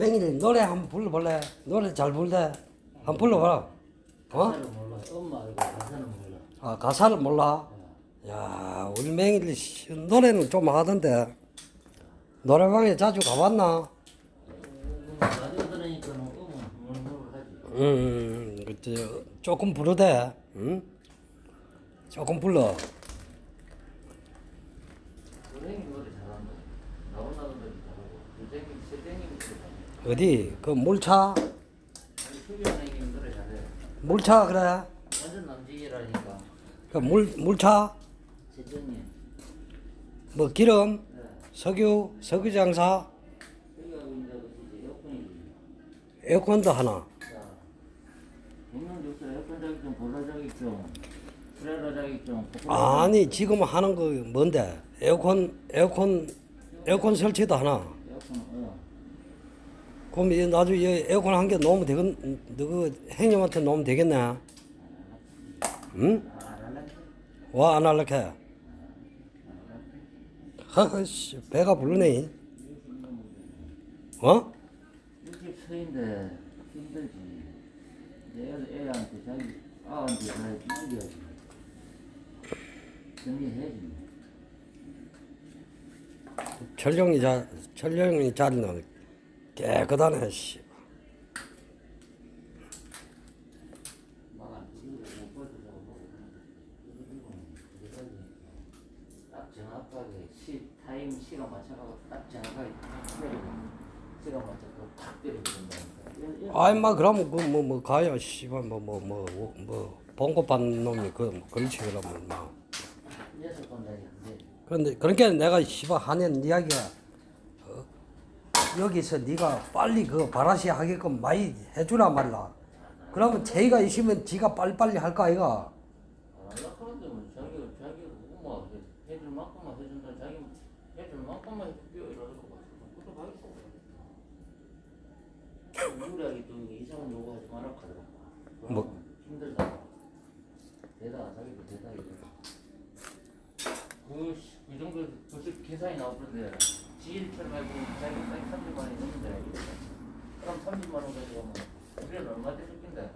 맹일이 노래 한번 불러볼래? 노래 잘 부르대. 한번 불러봐라. 어? 가사를 몰라. 엄마 알고 가사는 몰라. 아, 가사를 몰라? 야, 우리 맹일이 씨, 노래는 좀 하던데. 노래방에 자주 가봤나? 라디오 들으니까 음은 물물하지. 음, 그때 조금 부르대. 응? 조금 불러. 노랭이 노래 잘한다. 나훈아 노래 잘하고. 유생님, 세생님 노래 잘하고. 어디? 그 물차? 물차 그래? 완전 남지기라니까. 그 물, 물차? 세정님. 뭐 기름? 네. 석유? 석유 장사? 에어컨도 하나. 아니, 지금 하는 거 뭔데? 에어컨, 에어컨, 에어컨 설치도 하나. 에어컨, 어. 그럼 이 나중에 이 에어컨 한개 놓으면 되겠, 너그 행님한테 놓으면 되겠네. 응? 와, 안 할래? 허허씨, 배가 부르네. 어? 일집 서인데 힘들지. 애, 애한테 자기 아한테 잘 챙겨야지. 정리해야지. 철령이 자, 철령이 자리는 깨끗하네, 씨. 정확하게 시 타임 시간 맞춰가고 딱 정확하게 때리고 시간 맞춰서 탁 때리고 된다니까. 아이, 마, 그러면 그, 뭐, 뭐, 가야, 씨발, 뭐, 뭐, 뭐, 뭐, 뭐, 봉고 받는 놈이, 그, 뭐 그렇지, 그러면, 돼. 그런데, 그러니까 내가, 씨발, 하는 이야기가, 어? 여기서 네가 빨리 그 바라시 하게끔 많이 해주라 말라. 그러면 제가 있으면 지가 빨리빨리 할 거 아이가? 연락하는데 뭐 자기가 자기가 엄마 해줄 만큼만 해준다 자기 해줄 만큼만 해줄게요 이러더라고 그것도 가겠어 우울하게 또 이상한 요구하지 마라 하더라고 뭐? 그러면 힘들다 자기도 대다 이래 그, 씨, 그 정도 벌써 계산이 나오는데 지일처럼 해고 자기 딱 30만 원이 넘는데 그럼 30만 원 가지고 가면 우리는 얼마 대줄긴데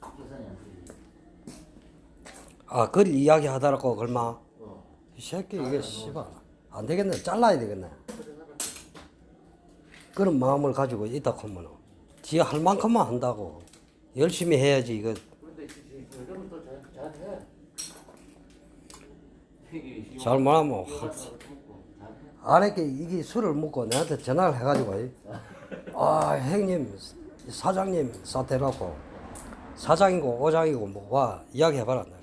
계산이 안 되지 아, 그걸 이야기 하더라고, 얼마. 어. 이 새끼, 이게, 씨발. 안 되겠네. 잘라야 되겠네. 그런 마음을 가지고 있다 하면은. 지할 만큼만 한다고. 열심히 해야지, 이거. 근데 요즘은 또 잘, 잘해. 이게 먹고 잘해. 아래께 이게 술을 먹고 내한테 전화를 해가지고 아 형님 사장님 사퇴라고. 사장이고 오장이고 뭐와 이야기해봐라 내가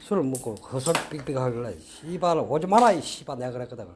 술을 먹고 헛소리 삑삑 하길래 씨발 오지 마라 이 씨발 내가 그랬거든